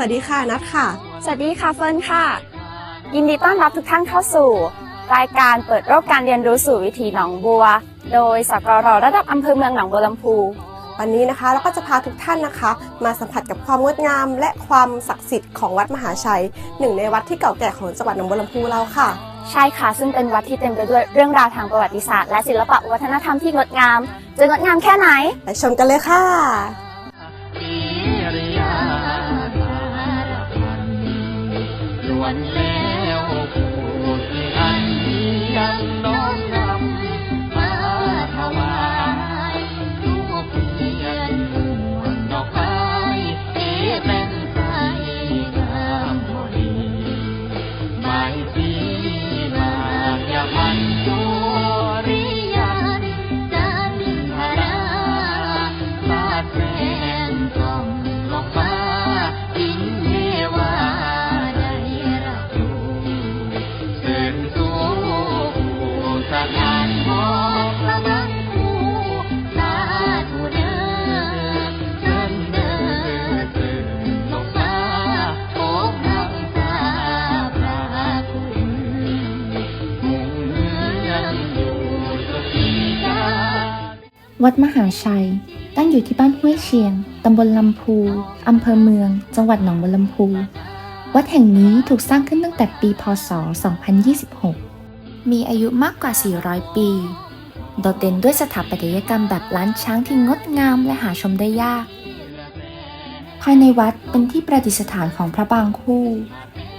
วัสดีค่ะนัทค่ะ สวัสดีค่ะเฟิร์นค่ะ ยินดีต้อนรับทุกท่านเข้าสู่ รายการเปิดโลกการเรียนรู้สู่วิถีหนองบัว โดยสกรระดับอำเภอเมืองหนองบัวลำพู วันนี้นะคะเราก็จะพาทุกท่านนะคะ มาสัมผัสกับความงดงาม และความศักดิ์สิทธิ์ของวัดมหาชัย หนึ่งในวัดที่เก่าแก่ของจังหวัดหนองบัวลำพูเราค่ะ ใช่ค่ะ ซึ่งเป็นวัดที่เต็มไปด้วยเรื่องราวทางประวัติศาสตร์และศิลปะวัฒนธรรมที่งดงาม จะงดงามแค่ไหนไปชมกันเลยค่ะ ล้ วัดมหาชัย ตั้งอยู่ที่บ้านห้วยเชียง ตำบลลำพู อำเภอเมือง จังหวัดหนองบัวลำพู วัดแห่งนี้ถูกสร้างขึ้นตั้งแต่ปี พศ 2026 มีอายุมากกว่า 400 ปี โดดเด่นด้วยสถาปัตยกรรมแบบล้านช้างที่งดงามและหาชมได้ยาก ภายในวัดเป็นที่ประดิษฐานของพระบางคู่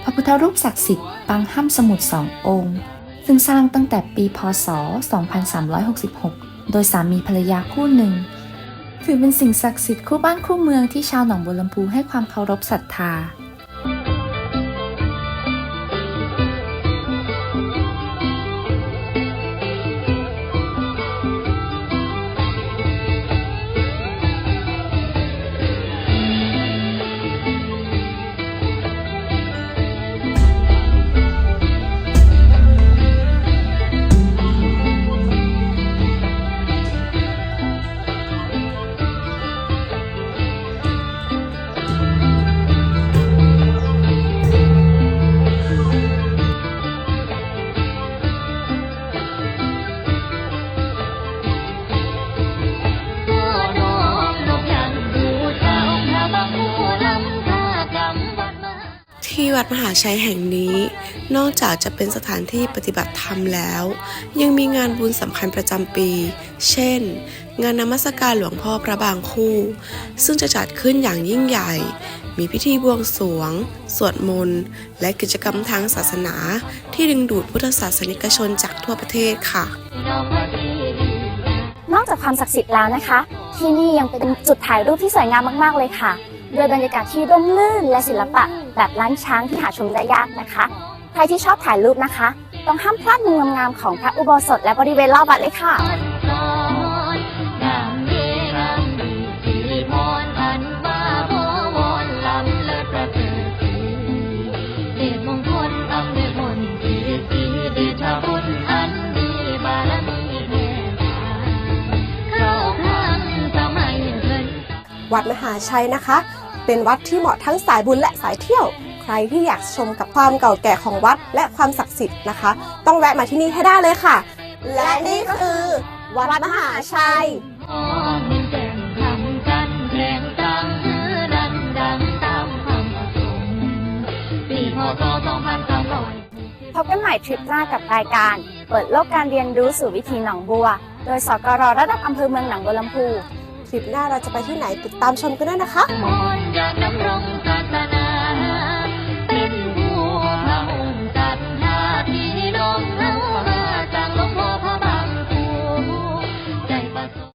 พระพุทธรูปศักดิ์สิทธิ์ปางห้ามสมุทรสององค์ ซึ่งสร้างตั้งแต่ปี พศ 2366 โดยสามีภรรยาคู่หนึ่ง ถือเป็นสิ่งศักดิ์สิทธิ์คู่บ้านคู่เมืองที่ชาวหนองบัวลำพูให้ความเคารพศรัทธา ที่วัดมหาชัยแห่งนี้ นอกจากจะเป็นสถานที่ปฏิบัติธรรมแล้ว ยังมีงานบุญสำคัญประจำปี เช่น งานนมัสการหลวงพ่อพระบางคู่ ซึ่งจะจัดขึ้นอย่างยิ่งใหญ่ มีพิธีบวงสรวง สวดมนต์ และกิจกรรมทางศาสนา ที่ดึงดูดพุทธศาสนิกชนจากทั่วประเทศค่ะ นองมาดีดีนอกจากความศักดิ์สิทธิ์แล้วนะคะ ที่นี่ยังเป็นจุดถ่ายรูปที่สวยงามมาก ๆ เลยค่ะ โดยบรรยากาศที่ร่มรื่นและศิลปะแบบล้านช้างที่หาชมได้ยากนะคะ ใครที่ชอบถ่ายรูปนะคะ ต้องห้ามพลาดมุมงามๆของพระอุโบสถและบริเวณรอบวัดเลยค่ะวัดมหาชัยนะคะ เป็นวัดที่เหมาะทั้งสายบุญและสายเที่ยว ใครที่อยากชมกับความเก่าแก่ของวัดและความศักดิ์สิทธิ์นะคะ ต้องแวะมาที่นี่ให้ได้เลยค่ะ และนี่ก็คือ วัดมหาชัยพศ2300พบกันใหม่ทริปหน้ากับรายการ เปิดโลกการเรียนรู้สู่วิถีหนองบัว โดยสกรระดับอำเภอเมืองหนองบัวลำพู คลิปหน้าเราจะไปที่ไหนติดตามชมกันด้วยนะคะ